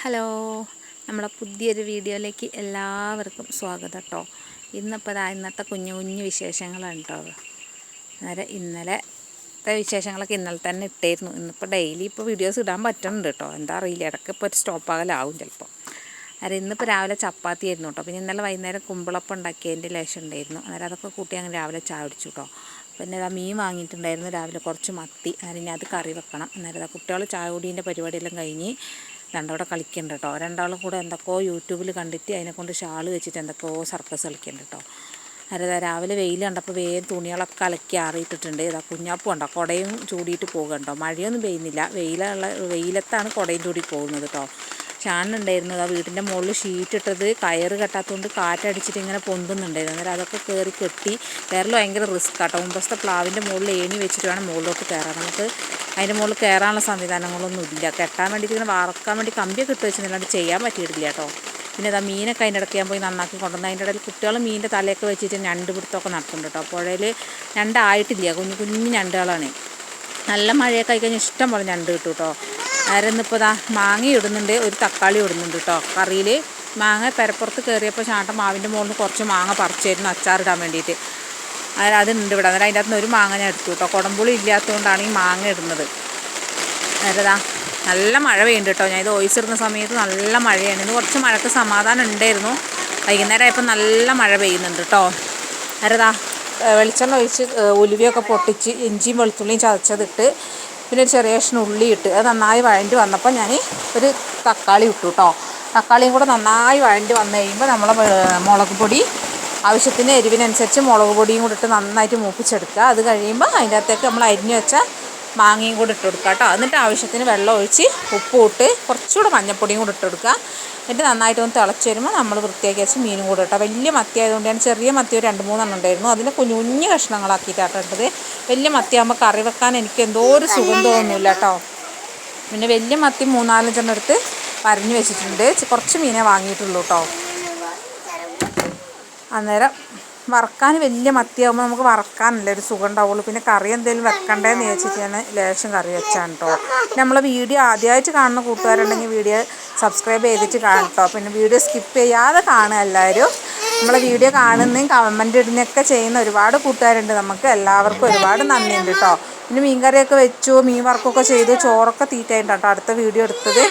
Hello നമ്മുടെ പുതിയൊരു വീഡിയോയിലേക്ക് എല്ലാവർക്കും സ്വാഗതം കേട്ടോ ഇന്നിപ്പോൾ ദാ ഇന്നത്തെ കുഞ്ഞു കുഞ്ഞു വിശേഷങ്ങളാണ് കേട്ടോ അന്നേരം ഇന്നലത്തെ വിശേഷങ്ങളൊക്കെ ഇന്നലെ തന്നെ ഇട്ടായിരുന്നു ഇന്നിപ്പോൾ ഡെയിലി ഇപ്പോൾ വീഡിയോസ് ഇടാൻ പറ്റുന്നുണ്ട് കേട്ടോ എന്താ അറിയില്ല ഇടയ്ക്ക് ഇപ്പോൾ ഒരു സ്റ്റോപ്പ് ആകലാവും ചിലപ്പോൾ അന്നേരം ഇന്നിപ്പോൾ രാവിലെ ചപ്പാത്തി ആയിരുന്നു കേട്ടോ പിന്നെ ഇന്നലെ വൈകുന്നേരം കുമ്പിളപ്പം ഉണ്ടാക്കിയതിന്റെ ലേശം ഉണ്ടായിരുന്നു. അന്നേരം അതൊക്കെ കൂട്ടി അങ്ങനെ രാവിലെ ചായ കുടിച്ചു കേട്ടോ പിന്നെ ഇതാ മീൻ വാങ്ങിയിട്ടുണ്ടായിരുന്നു രാവിലെ കുറച്ച് മത്തി. അതിന് അത് കറി വെക്കണം. അന്നേരം ഇതാ കുട്ടികൾ ചായ കുടീന്റെ പരിപാടിയെല്ലാം കഴിഞ്ഞ് രണ്ടവിടെ കളിക്കുന്നുണ്ട് കേട്ടോ രണ്ടാളും കൂടെ എന്തൊക്കെയോ യൂട്യൂബിൽ കണ്ടിട്ട് അതിനെ കൊണ്ട് ഷാൾ വെച്ചിട്ട് എന്തൊക്കെയോ സർക്കസ് കളിക്കുന്നുണ്ട് കേട്ടോ അതായത് രാവിലെ വെയിൽ കണ്ടപ്പോൾ വേഗം തുണികളൊക്കെ അലക്കി ആറിയിട്ടിട്ടുണ്ട്. ഇതാ കുഞ്ഞാപ്പൂ ഉണ്ടോ കുടയും ചൂടിയിട്ട് പോകുന്നുണ്ടോ മഴയൊന്നും പെയ്യുന്നില്ല. വെയിലുള്ള വെയിലത്താണ് കുടയും ചൂടി പോകുന്നത് കേട്ടോ ഷാനുണ്ടായിരുന്നു ആ വീടിന്റെ മുകളിൽ ഷീറ്റ് ഇട്ടത് കയറ് കെട്ടാത്തതുകൊണ്ട് കാറ്റടിച്ചിട്ട് ഇങ്ങനെ പൊന്തുന്നുണ്ടായിരുന്നു. അന്നേരം അതൊക്കെ കയറി കെട്ടി കയറൽ ഭയങ്കര റിസ്ക് ആട്ടോ മുമ്പത്തെ പ്ലാവിന്റെ മുകളിൽ ഏണി വെച്ചിട്ട് വേണം മുകളിലോട്ട് കയറാൻ നമുക്ക് അതിന്റെ മുകളിൽ കയറാനുള്ള സംവിധാനങ്ങളൊന്നും ഇല്ല. കെട്ടാൻ വേണ്ടിയിട്ട് ഇങ്ങനെ വറക്കാൻ വേണ്ടി കമ്പിയൊക്കെ ഇട്ട് വെച്ചിട്ടുണ്ടെങ്കിൽ ചെയ്യാൻ പറ്റിയിട്ടില്ല കേട്ടോ. പിന്നെ ഇതാ മീനൊക്കെ അതിന്റെ ഇടയ്ക്ക് ഞാൻ പോയി നന്നാക്കി കൊണ്ടുവന്ന്. അതിന്റെ ഇടയിൽ കുട്ടികൾ മീനിന്റെ തലയൊക്കെ വെച്ചിട്ട് ഞണ്ട് പിടുത്തമൊക്കെ നടത്തുന്നുണ്ട് കേട്ടോ. പുഴയിൽ ഞണ്ടായിട്ടില്ല കുഞ്ഞു കുഞ്ഞു ഞണ്ടുകളാണ്. നല്ല മഴയൊക്കെ ആയി ഇഷ്ടം പോലെ ഞണ്ട് കിട്ടും കേട്ടോ. അരന്നിപ്പോൾ ഇതാ മാങ്ങ ഇടുന്നുണ്ട്. ഒരു തക്കാളി ഇടുന്നുണ്ട് കേട്ടോ. കറിയിൽ മാങ്ങ പെരപ്പുറത്ത് കയറിയപ്പോൾ ചാട്ട മാവിന്റെ മുകളിൽ കുറച്ച് മാങ്ങ പറിച്ചായിരുന്നു അച്ചാറിടാൻ വേണ്ടിയിട്ട്. അന്നേരം അതുണ്ട് ഇവിടെ. അന്നേരം അതിന്റെ അകത്തുനിന്ന് ഒരു മാങ്ങ ഞാൻ എടുത്തു കേട്ടോ. കുടമ്പുളി ഇല്ലാത്തതുകൊണ്ടാണ് ഈ മാങ്ങ ഇടുന്നത്. അതായതാ നല്ല മഴ പെയ്യുന്നുണ്ട് കേട്ടോ. ഞാൻ ഇത് ഒഴിച്ചിരുന്ന സമയത്ത് നല്ല മഴയാണ്. ഇന്ന് കുറച്ച് മഴക്ക് സമാധാനം ഉണ്ടായിരുന്നു. വൈകുന്നേരം ആയപ്പോൾ നല്ല മഴ പെയ്യുന്നുണ്ട് കേട്ടോ. അരതാ വെളിച്ചെണ്ണ ഒഴിച്ച് ഉലുവിയൊക്കെ പൊട്ടിച്ച് ഇഞ്ചിയും വെളുത്തുള്ളിയും ചതച്ചതിട്ട് പിന്നെ ഒരു ചെറിയ കഷ്ണം ഉള്ളി ഇട്ട് അത് നന്നായി വഴണ്ടി വന്നപ്പോൾ ഞാൻ ഒരു തക്കാളി ഇട്ടു കേട്ടോ. തക്കാളിയും കൂടെ നന്നായി വഴണ്ടി വന്നു കഴിയുമ്പോൾ നമ്മളെ മുളക് പൊടി ആവശ്യത്തിന് എരിവിനനുസരിച്ച് മുളക് പൊടിയും കൂടി ഇട്ട് നന്നായിട്ട് മൂപ്പിച്ചെടുക്കുക. അത് കഴിയുമ്പോൾ അതിന്റെ അകത്തേക്ക് നമ്മൾ അരിഞ്ഞു വെച്ച മാങ്ങയും കൂടി ഇട്ട് കൊടുക്കുക കേട്ടോ. എന്നിട്ട് ആവശ്യത്തിന് വെള്ളം ഒഴിച്ച് ഉപ്പും ഇട്ട് കുറച്ചുകൂടെ മഞ്ഞൾപ്പൊടിയും കൂടി ഇട്ട് കൊടുക്കുക. എന്നിട്ട് നന്നായിട്ട് ഒന്ന് തിളച്ച് വരുമ്പോൾ നമ്മൾ വൃത്തിയാക്കി വെച്ച് മീനും കൂടെ ഇട്ടാൽ വലിയ മത്തി ആയതുകൊണ്ട് ഞാൻ ചെറിയ മത്തി ഒരു രണ്ട് മൂന്നെണ്ണം ഉണ്ടായിരുന്നു. അതിനെ കുഞ്ഞു കുഞ്ഞു കഷ്ണങ്ങളാക്കിയിട്ടാണ് ഇട്ടത്. വലിയ മത്തിയാകുമ്പോൾ കറി വെക്കാൻ എനിക്ക് എന്തോ ഒരു സുഖം തോന്നുന്നില്ല കേട്ടോ. പിന്നെ വലിയ മത്തി മൂന്നാലഞ്ചെണ്ണം എടുത്ത് പരഞ്ഞു വെച്ചിട്ടുണ്ട്. കുറച്ച് മീനെ വാങ്ങിയിട്ടുള്ളൂ കേട്ടോ. അന്നേരം വറക്കാൻ വലിയ മത്തിയാകുമ്പോൾ നമുക്ക് വറക്കാനല്ലേ ഒരു സുഖം ഉണ്ടാവുള്ളൂ പിന്നെ കറി എന്തെങ്കിലും വെക്കണ്ടേന്ന് ചോദിച്ചിട്ടാണ് ലേശം കറി വെച്ചാണ് കേട്ടോ നമ്മളെ വീഡിയോ ആദ്യമായിട്ട് കാണുന്ന കൂട്ടുകാരുണ്ടെങ്കിൽ വീഡിയോ സബ്സ്ക്രൈബ് ചെയ്തിട്ട് കാണും കേട്ടോ പിന്നെ വീഡിയോ സ്കിപ്പ് ചെയ്യാതെ കാണുക എല്ലാവരും. നമ്മളെ വീഡിയോ കാണുന്നതും കമന്റ് ഇടുന്നതൊക്കെ ചെയ്യുന്ന ഒരുപാട് കൂട്ടുകാരുണ്ട്. നമുക്ക് എല്ലാവർക്കും ഒരുപാട് നന്ദിയുണ്ട് കേട്ടോ പിന്നെ മീൻ കറിയൊക്കെ വെച്ചു മീൻ വർക്കൊക്കെ ചെയ്തു ചോറൊക്കെ തീറ്റായിട്ടുണ്ട് കേട്ടോ അടുത്ത വീഡിയോ എടുത്തത്.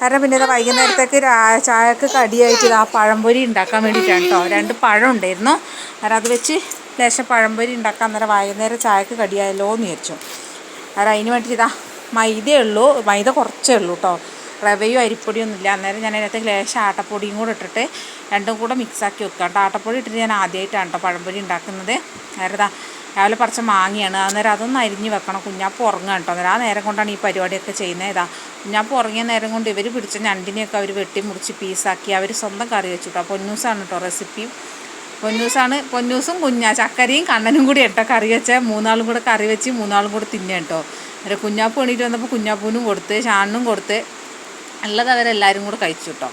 കാരണം പിന്നെ വൈകുന്നേരത്തേക്ക് ചായക്ക് കടിയായിട്ട് ആ പഴംപൊരി ഉണ്ടാക്കാൻ വേണ്ടിയിട്ടാണ് കേട്ടോ രണ്ട് പഴം ഉണ്ടായിരുന്നു. കാരണം അത് വെച്ച് ലേശം പഴംപൊരി ഉണ്ടാക്കാൻ നേരം വൈകുന്നേരം ചായക്ക് കടിയായല്ലോ എന്ന് വിചാരിച്ചു. കാരണം അതിന് വേണ്ടിയിട്ട് ഇതാ മൈദയേ ഉള്ളൂ. മൈദ കുറച്ചേ ഉള്ളൂ കേട്ടോ റവയും അരിപ്പൊടിയൊന്നും ഇല്ല. അന്നേരം ഞാൻ അതിനകത്ത് ലേശം ആട്ടപ്പൊടിയും കൂടെ ഇട്ടിട്ട് രണ്ടും കൂടെ മിക്സാക്കി വെക്കുക കേട്ടോ ആട്ടപ്പൊടി ഇട്ടിട്ട് ഞാൻ ആദ്യമായിട്ടാണ് കേട്ടോ പഴംപൊരി ഉണ്ടാക്കുന്നത്. നേരതാ രാവിലെ പറിച്ച മാങ്ങയാണ്. അന്നേരം അതൊന്ന് അരിഞ്ഞ് വെക്കണം. കുഞ്ഞാപ്പ് ഉറങ്ങുക കേട്ടോ അന്നേരം ആ നേരം കൊണ്ടാണ് ഈ പരിപാടിയൊക്കെ ചെയ്യുന്നത്. ഇതാ കുഞ്ഞാപ്പ് ഉറങ്ങിയ നേരം കൊണ്ട് ഇവർ പിടിച്ച ഞണ്ടിനെയൊക്കെ അവർ വെട്ടി മുറിച്ച് പീസാക്കി. അവർ സ്വന്തം കറി വെച്ചു കേട്ടോ പൊന്നൂസാണ് കേട്ടോ റെസിപ്പിയും പൊന്നൂസാണ് പൊന്നൂസും കുഞ്ഞാ ചക്കരയും കണ്ണനും കൂടി കേട്ടോ കറി വെച്ച. മൂന്നാളും കൂടെ കറി വെച്ച് മൂന്നാളും കൂടെ തിന്നുക കേട്ടോ അവരെ കുഞ്ഞാപ്പ് എണീറ്റ് വന്നപ്പോൾ കുഞ്ഞാപ്പൂനും കൊടുത്ത് ഷാണിനും കൊടുത്ത് ഉള്ളത് അവരെല്ലാവരും കൂടെ കഴിച്ചു കേട്ടോ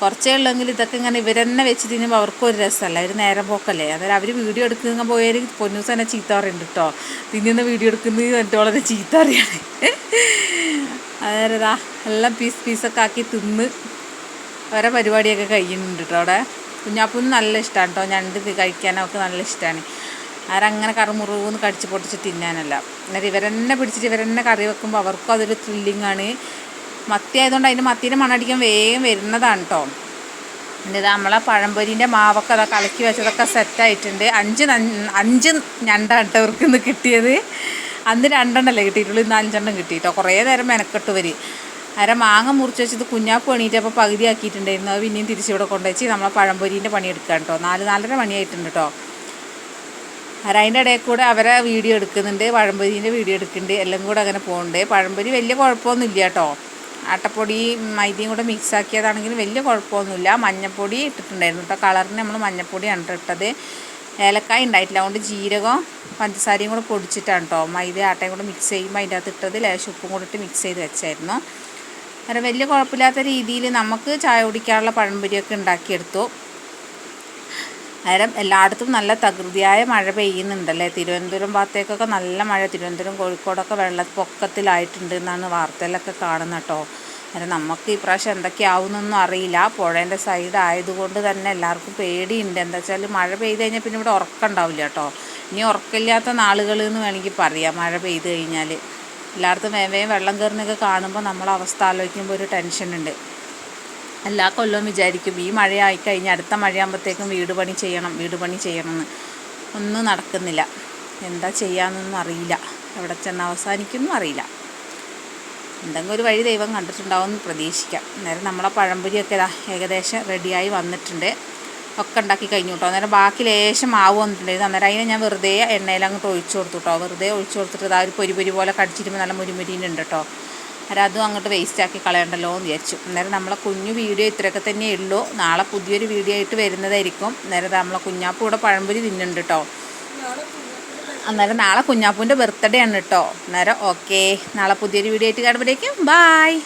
കുറച്ചേ ഉള്ളെങ്കിൽ ഇതൊക്കെ ഇങ്ങനെ ഇവരെന്നെ വെച്ച് തിന്നുമ്പോൾ അവർക്കും ഒരു രസമല്ല അവർ നേരം പോക്കല്ലേ? അതായത് അവർ വീഡിയോ എടുക്കുന്ന പോയാൽ പൊന്നൂസ് തന്നെ ചീത്ത പറയുന്നുണ്ട് കേട്ടോ തിന്നുന്ന വീഡിയോ എടുക്കുന്നത് എന്നിട്ട് വളരെ ചീത്ത അറിയാണ് ഇതാ എല്ലാം പീസ് പീസൊക്കെ ആക്കി തിന്ന് അവരെ പരിപാടിയൊക്കെ കഴിയുന്നുണ്ട് കേട്ടോ അവിടെ? കുഞ്ഞാപ്പൂന് നല്ല ഇഷ്ടമാണ് കേട്ടോ ഞണ്ട് ഇത് കഴിക്കാനൊക്കെ നല്ല ഇഷ്ടമാണ് ആരങ്ങനെ മുറിവെന്ന് കടിച്ച് പൊട്ടിച്ച് തിന്നാനല്ല. എന്നിട്ട് ഇവരെന്നെ പിടിച്ചിട്ട് ഇവരെന്നെ കറി വെക്കുമ്പോൾ അവർക്കും അതൊരു ത്രില്ലിംഗ് ആണ്. മത്തി ആയതുകൊണ്ട് അതിന്റെ മത്തീന്റെ മണടിക്കാൻ വേഗം വരുന്നതാണ് കേട്ടോ എന്നിട്ട് നമ്മളെ പഴംപൊരിന്റെ മാവൊക്കെ അതൊക്കെ കലക്കി വെച്ചതൊക്കെ സെറ്റായിട്ടുണ്ട് അഞ്ച് അഞ്ച് ഞണ്ടാണ് കേട്ടോ അവർക്ക് ഇന്ന് കിട്ടിയത്. അന്ന് രണ്ടെണ്ണല്ലേ കിട്ടിയിട്ടുള്ളൂ ഇന്ന് അഞ്ചെണ്ണം കിട്ടിയിട്ടോ. കുറേ നേരം മെനക്കെട്ട് വരി അര മാങ്ങ മുറിച്ച് വെച്ചത് കുഞ്ഞാപ്പ് പണിയിട്ട് അപ്പോൾ പകുതി ആക്കിയിട്ടുണ്ടായിരുന്നു. അത് പിന്നെയും തിരിച്ചിവിടെ കൊണ്ടുവച്ച് നമ്മളെ പഴംപൊരീന്റെ പണിയെടുക്കാം കേട്ടോ നാല് നാലര മണിയായിട്ടുണ്ട് കേട്ടോ അര അതിന്റെ ഇടയിൽ കൂടെ അവരെ വീഡിയോ എടുക്കുന്നുണ്ട് പഴംപൊരീന്റെ വീഡിയോ എടുക്കുന്നുണ്ട് എല്ലാം കൂടെ അങ്ങനെ പോകുന്നുണ്ട് പഴംപൊരി വലിയ കുഴപ്പമൊന്നും ഇല്ല കേട്ടോ ആട്ടപ്പൊടി മൈദയും കൂടെ മിക്സ് ആക്കിയതാണെങ്കിലും വലിയ കുഴപ്പമൊന്നുമില്ല മഞ്ഞപ്പൊടി ഇട്ടിട്ടുണ്ടായിരുന്നു കേട്ടോ കളറിന് നമ്മൾ മഞ്ഞപ്പൊടിയാണ് ട്ടോ ഇട്ടത്. ഏലക്കായ ഉണ്ടായിട്ടില്ല. അതുകൊണ്ട് ജീരകം പഞ്ചസാരയും കൂടെ പൊടിച്ചിട്ടാണ് കേട്ടോ മൈദ ആട്ടയും കൂടെ മിക്സ് ചെയ്യുമ്പോൾ അതിന്റെ അകത്ത് ഇട്ടത് ലേശം ഉപ്പും കൂടെ ഇട്ട് മിക്സ് ചെയ്ത് വെച്ചായിരുന്നു. അത് വലിയ കുഴപ്പമില്ലാത്ത രീതിയിൽ നമുക്ക് ചായ കുടിക്കാനുള്ള പഴംപൊരിയൊക്കെ ഉണ്ടാക്കിയെടുത്തു. അന്നേരം എല്ലായിടത്തും നല്ല തകൃതിയായ മഴ പെയ്യുന്നുണ്ടല്ലേ? തിരുവനന്തപുരം ഭാഗത്തേക്കൊക്കെ നല്ല മഴ. തിരുവനന്തപുരം കോഴിക്കോടൊക്കെ വെള്ളപ്പൊക്കത്തിലായിട്ടുണ്ട് എന്നാണ് വാർത്തയിലൊക്കെ കാണുന്നത് കേട്ടോ അന്നേരം നമുക്ക് ഈ പ്രാവശ്യം എന്തൊക്കെയാവുന്നൊന്നും അറിയില്ല. പുഴേന്റെ സൈഡ് ആയതുകൊണ്ട് തന്നെ എല്ലാവർക്കും പേടിയുണ്ട്. എന്താ വെച്ചാൽ മഴ പെയ്ത് കഴിഞ്ഞാൽ പിന്നെ ഇവിടെ ഉറക്കമുണ്ടാവില്ല കേട്ടോ. ഇനി ഉറക്കമില്ലാത്ത നാളുകൾ എന്ന് വേണമെങ്കിൽ പറയാം മഴ പെയ്ത് കഴിഞ്ഞാൽ എല്ലായിടത്തും വേവേം വെള്ളം കയറുന്നൊക്കെ കാണുമ്പോൾ നമ്മളെ അവസ്ഥ ആലോചിക്കുമ്പോൾ ഒരു ടെൻഷനുണ്ട് എല്ലാ കൊല്ലവും വിചാരിക്കും ഈ മഴയായി കഴിഞ്ഞാൽ അടുത്ത മഴയാകുമ്പോഴത്തേക്കും വീട് പണി ചെയ്യണം വീട് പണി ചെയ്യണമെന്ന് ഒന്നും നടക്കുന്നില്ല. എന്താ ചെയ്യാമെന്നൊന്നും അറിയില്ല. എവിടെ ചെന്ന് അവസാനിക്കുന്നു അറിയില്ല. എന്തെങ്കിലും ഒരു വഴി ദൈവം കണ്ടിട്ടുണ്ടാവുമെന്ന് പ്രതീക്ഷിക്കാം. അന്നേരം നമ്മളെ പഴംപൊരിയൊക്കെ ഇതാ ഏകദേശം റെഡിയായി വന്നിട്ടുണ്ട്. ഒക്കെ ഉണ്ടാക്കി കഴിഞ്ഞു കേട്ടോ അന്നേരം ബാക്കി ലേശം മാവ് വന്നിട്ടുണ്ടായിരുന്നു. അന്നേരം അതിനെ ഞാൻ വെറുതെ എണ്ണയിൽ അങ്ങോട്ട് ഒഴിച്ചു കൊടുത്തു കേട്ടോ വെറുതെ ഒഴിച്ചു കൊടുത്തിട്ട് ഇതാ ഒരു പൊരി പൊരി പോലെ കടിച്ചിരുമ്പോൾ നല്ല മുരിമുരിയുണ്ട് കേട്ടോ അന്നേരം അതും അങ്ങോട്ട് വേസ്റ്റ് ആക്കി കളയണ്ടല്ലോ എന്ന് വിചാരിച്ചു. അന്നേരം നമ്മളെ കുഞ്ഞു വീഡിയോ ഇത്രയൊക്കെ തന്നെ ഉള്ളൂ. നാളെ പുതിയൊരു വീഡിയോ ആയിട്ട് വരുന്നതായിരിക്കും. അന്നേരം നമ്മളെ കുഞ്ഞാപ്പ് കൂടെ പഴംപൊരി തിന്നുണ്ട് കേട്ടോ അന്നേരം നാളെ കുഞ്ഞാപ്പൂന്റെ ബർത്ത്ഡേ ആണ് കേട്ടോ അന്നേരം ഓക്കെ നാളെ പുതിയൊരു വീഡിയോ ആയിട്ട് കാണുമ്പോഴേക്കും ബായ്